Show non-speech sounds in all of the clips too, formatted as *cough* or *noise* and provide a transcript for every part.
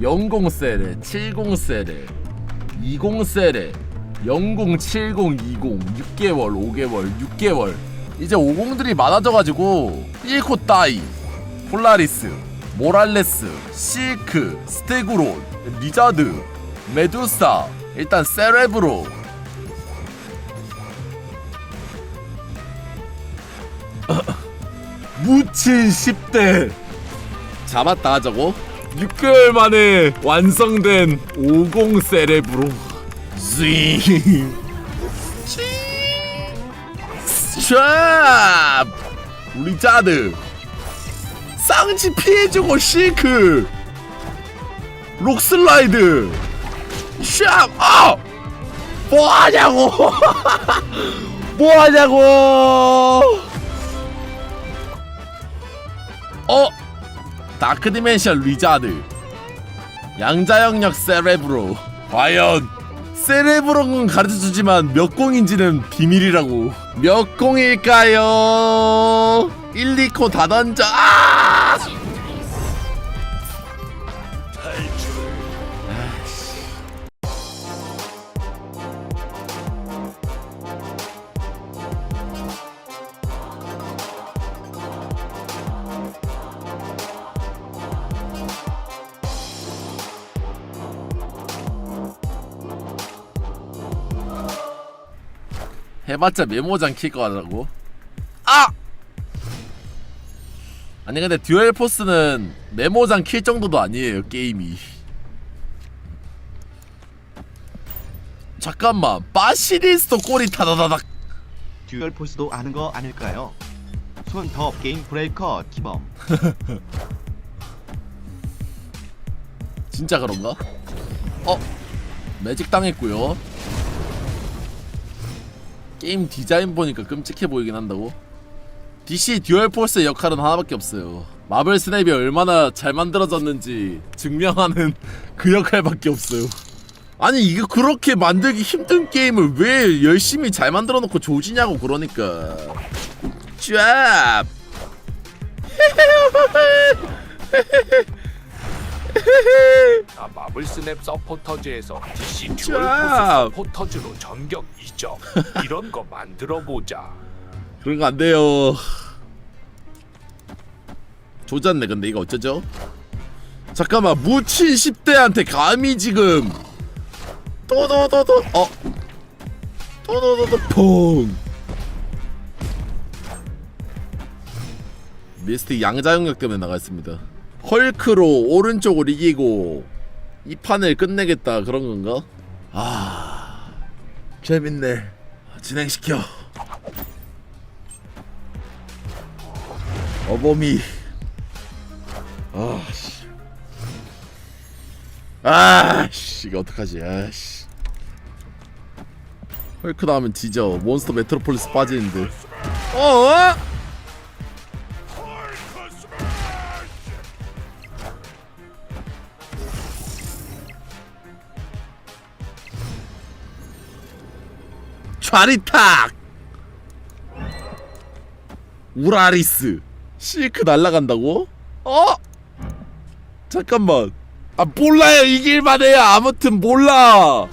00세레 70세레 20세레 0070 20 6개월 5개월 6개월. 이제 50들이 많아져가지고 1코 따이 폴라리스 모랄레스 실크 스테구론 리자드 메두사 일단 세레브로. *laughs* 무친 10대. 잡았다 하자고 6개월 만에 완성된 50 세레브로. 쥐 샵 리자드 쌍지 피해주고 실크 록슬라이드. 샵 아! 뭐하냐고! *laughs* 뭐하냐고! 어 다크 디멘션 리자드. 양자역력 세레브로. 과연? 세레브로는 가르쳐주지만 몇 공인지는 비밀이라고. 몇 공일까요? 1, 2코 다 던져 아! 해봤자 메모장 킬 거라고 아! 아니 근데 듀얼 포스는 메모장 킬 정도도 아니에요 게임이 잠깐만 바시리스토 꼬리 타다다닥 듀얼 포스도 아는 거 아닐까요? 손더 게임 브레이커 기범 *laughs* 진짜 그런가? 어? 매직 당했고요 게임 디자인 보니까 끔찍해 보이긴 한다고? DC 듀얼 포스의 역할은 하나밖에 없어요. 마블 스냅이 얼마나 잘 만들어졌는지 증명하는 *laughs* 그 역할밖에 없어요. 아니 이게 그렇게 만들기 힘든 게임을 왜 열심히 잘 만들어 놓고 조지냐고 그러니까. 쫙 *laughs* *laughs* 아, 마블 스냅 서포터즈에서 DC 자. 듀얼 포스 서포터즈로 전격 이적 *laughs* 이런 거 만들어 보자. 그런 거 안 돼요. 조졌네 근데 이거 어쩌죠? 잠깐만 무친 10대한테 감히 지금 또도도도 어 또도도도 퐁 미스틱 양자역력 때문에 나가있습니다 헐크로 오른쪽을 이기고 이 판을 끝내겠다 그런 건가? 아 재밌네. 진행시켜. 어범이. 아씨. 아씨 이거 어떡하지? 아씨. 헐크 나오면 뒤져. 몬스터 메트로폴리스 빠지는데. 어? 좌리탁 우라리스 실크 날라간다고? 어? 잠깐만 아 몰라요 이길만 해요 아무튼 몰라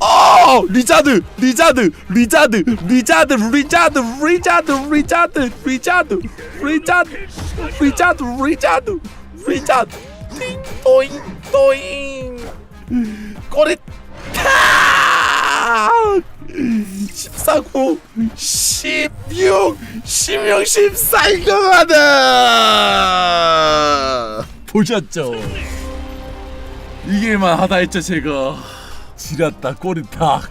어 리자드 리자드 리자드 리자드 리자드 리자드 리자드 리자드 리자드 리자드 리자드 리자드 또잉 또잉 꼬리 타 14구 16 16 14 이거 가다 보셨죠? 이길만 하다 했죠 제가. 지렸다 꼬리탁.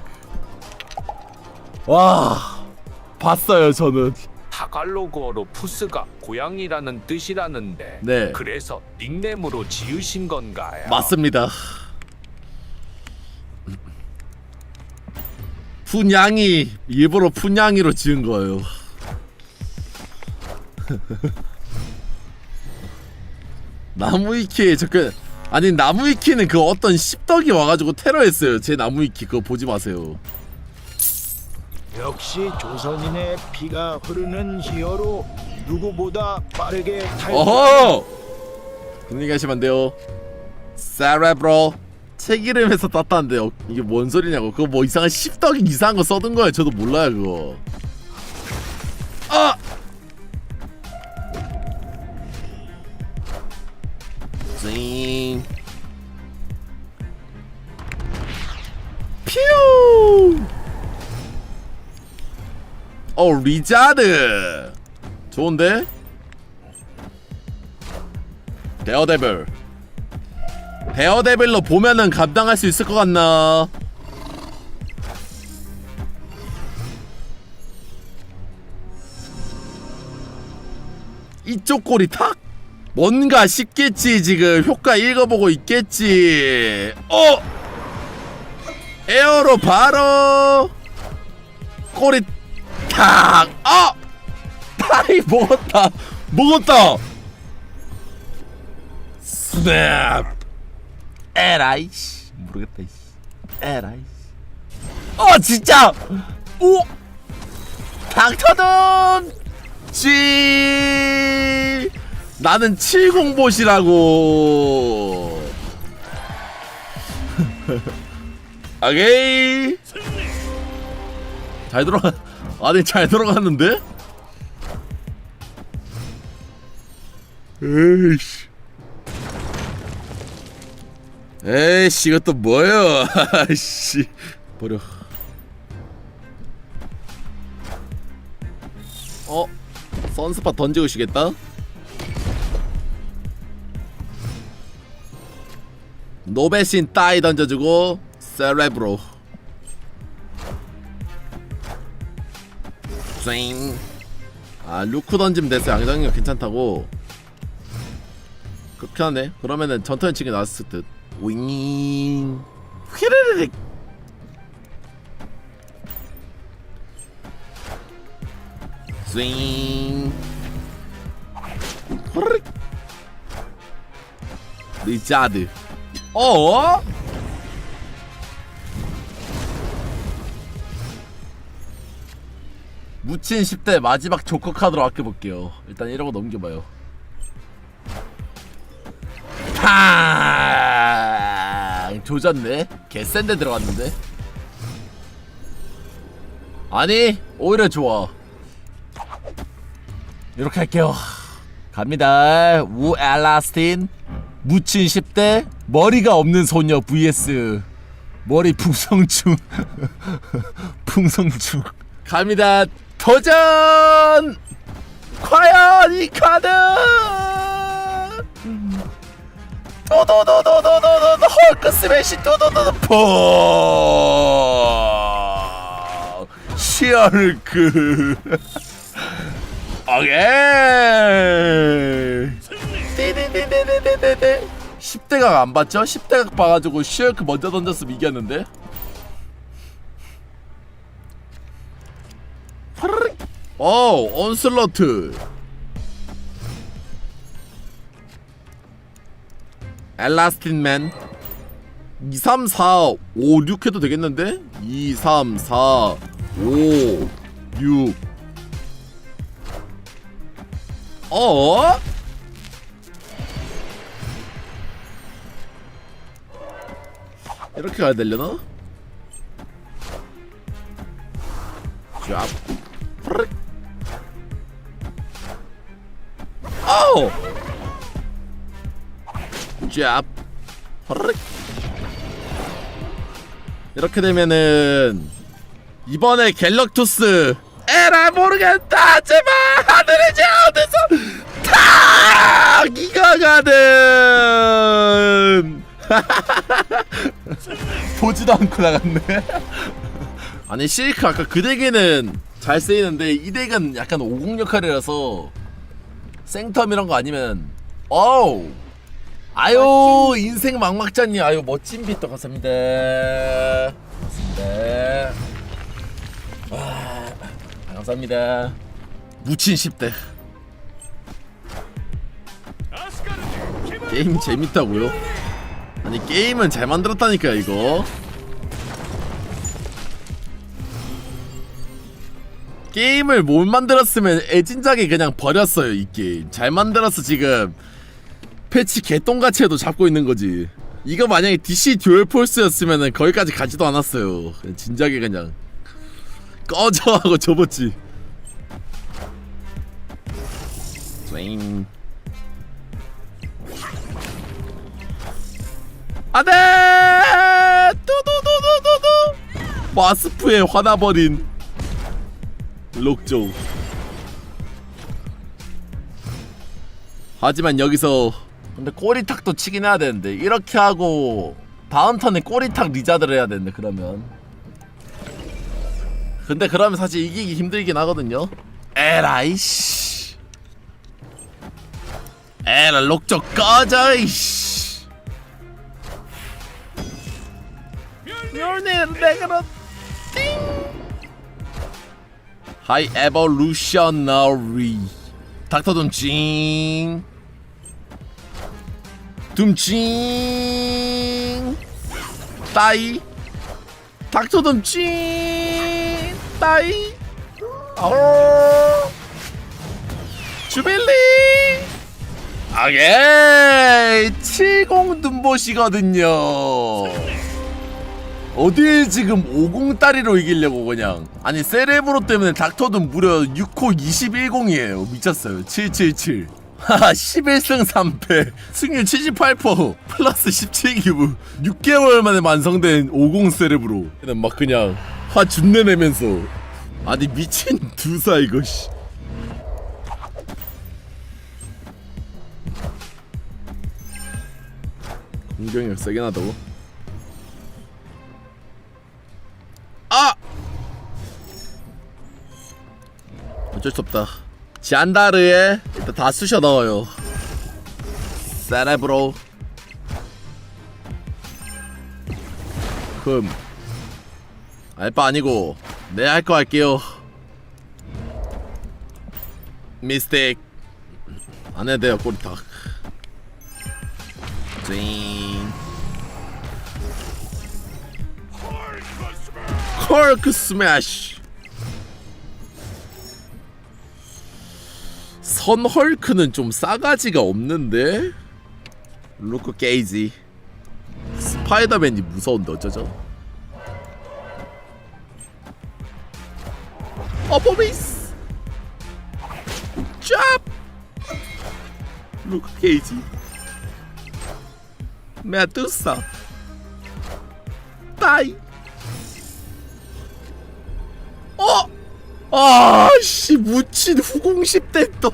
와 봤어요 저는. 타갈로그어로 푸스가 고양이라는 뜻이라는데 네. 그래서 닉네임으로 지으신 건가요? 맞습니다 푼양이 일부러 푼양이로 지은 거예요. *laughs* 나무위키에 저그 아니 나무위키는 그 어떤 씹덕이 와가지고 테러했어요. 제 나무위키 그거 보지 마세요. 역시 조선인의 피가 흐르는 히어로 누구보다 빠르게 탈 어허! 분위기 하시면 안 돼요. 세레브로 책 이름에서 땄다는데요 이게 뭔 소리냐고 그거 뭐 이상한 십덕이 이상한 거 써둔 거예요 저도 몰라요 그거 아! 징 퓨! 어 리자드 좋은데? 데어데빌 데어데빌로 보면은 감당할 수 있을 것 같나? 이쪽 꼬리 탁? 뭔가 싶겠지 지금 효과 읽어보고 있겠지 어! 에어로 바로 꼬리 탁! 아! 타이 먹었다 먹었다 스냅 에라이 씨. 모르겠다 씨. 에라이 어 진짜! 오! 닥터돈! 쥐 나는 70보시라고. *laughs* 오케이. 잘 들어가 아니 잘 들어갔는데? 에이씨 에이씨 이것도 뭐야 *laughs* 아이씨. 버려. 어? 선스팟 던지고 시겠다? 노베신 따이 던져주고 세레브로. 쌩. 아 루크 던지면 됐어 양장력 괜찮다고. 그렇게 하네. 그러면은 전투연 치기 나왔을 듯 윙. 휘르르륵 스윙. 호르륵 리자드. 어? 묻힌 10대 마지막 조커 카드로 아껴볼게요. 일단 이러고 넘겨봐요. 팡 조졌네. 개센데 들어갔는데. 아니 오히려 좋아. 이렇게 할게요. 갑니다. 우 엘라스틴. 묻힌 10대. 머리가 없는 소녀 vs 머리 풍성충 *laughs* 풍성충 갑니다. 도전! 과연 이 카드 도도도도도도도 헐크 스매시 도도도도 포! 시얼크. 오케이. 띠디디디디디디 10대각 안 봤죠? 10대각 봐가지고 시얼크 먼저 던졌으면 이겼는데? 오 온슬러트 엘라스틴 맨 2, 3, 4, 5, 6 해도 되겠는데? 2, 3, 4, 5, 6 어? 이렇게 가야 되려나? 쫙 프르륵 아우 쫙. 프르륵. 이렇게 되면은 이번에 갤럭투스. 에라 모르겠다. 제발 하늘의 제어에서 탁! 이거 가든. *laughs* 보지도 않고 나갔네. 아니 실크 아까 그 덱에는 잘 쓰이는데 이 덱은 약간 50 역할이라서 생텀 이런 거 아니면 어우 아유 인생 막막자님 아유 멋진 빛도 감사합니다. 감사합니다. 와 감사합니다. 무친 10대. 게임 재밌다고요? 아니 게임은 잘 만들었다니까 이거. 게임을 못 만들었으면 애진작에 그냥 버렸어요 이 게임. 잘 만들어서 지금 패치 개똥같이 해도 잡고 있는 거지. 이거 만약에 DC 듀얼 폴스였으면은 거기까지 가지도 않았어요. 그냥 진작에 그냥 꺼져 하고 접었지. 왱 안돼! 뚜두두두두두! 마스프에 화나버린 록조. 하지만 여기서 근데 꼬리탁도 치긴 해야 되는데 이렇게 하고 다음 턴에 꼬리탁 리자드를 해야 되는데 그러면. 근데 그러면 사실 이기기 힘들긴 하거든요. 에라이씨. 에라 록조 꺼져 이씨. 멸네 레그로 띵! 하이 에볼루셔너리. 닥터 둠찡 둠찡 따이. 닥터 둠찡 따이. 어 주빌리. 아예 70 눈보시거든요. 어딜 지금 50 따리로 이기려고 그냥. 아니 세레브로 때문에 닥터도 무려 6호 21공이에요. 미쳤어요. 777 하하 11승 3패 승률 78% 플러스 17기부 6개월 만에 완성된 50 세레브로 얘는 막 그냥 화 준내 내면서 아니 미친 두사 이거 씨 공격력 세게 나다고? 아! 어쩔 수 없다. 지안다르에 일단 다 쑤셔 넣어요. 세레브로. 금. 알바 아니고 내할거 할게요. 미스테이크. 안 해도 돼요 꼬리탁. 찡. 헐크 스매시 선 헐크는 좀 싸가지가 없는데? 루크 게이지 스파이더맨이 무서운데 어쩌죠? 어퍼미스! 짭 루크 게이지 메두사. 따이. 어? 아씨 묻힌 후공 10대 또.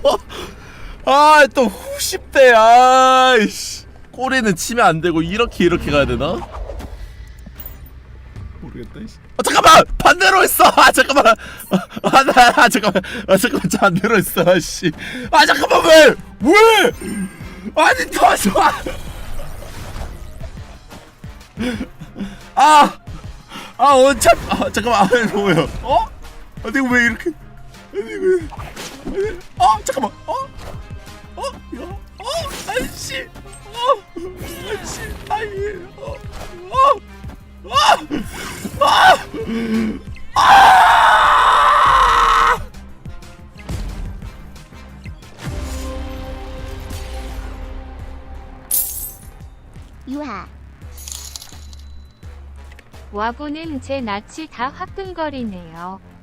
아또후 10대 아이씨. 꼬리는 치면 안 되고 이렇게 이렇게 가야 되나? 모르겠다. 이씨. 아 잠깐만 반대로 했어. 아 잠깐만. 아, 나, 아 잠깐만. 아 잠깐만 저 반대로 했어. 아씨. 아 잠깐만 왜? 왜? 아니 더 좋아. 아. 아아 잠깐만 아 뭐야 어? 아 내가 왜 이렇게 아니 왜 아니, 어 잠깐만 어? 어? 이거 어? 아이씨 어? 아이씨 아이 어? 어? 아! 아! 아! 유하 와보는 제 낯이 다 화끈거리네요.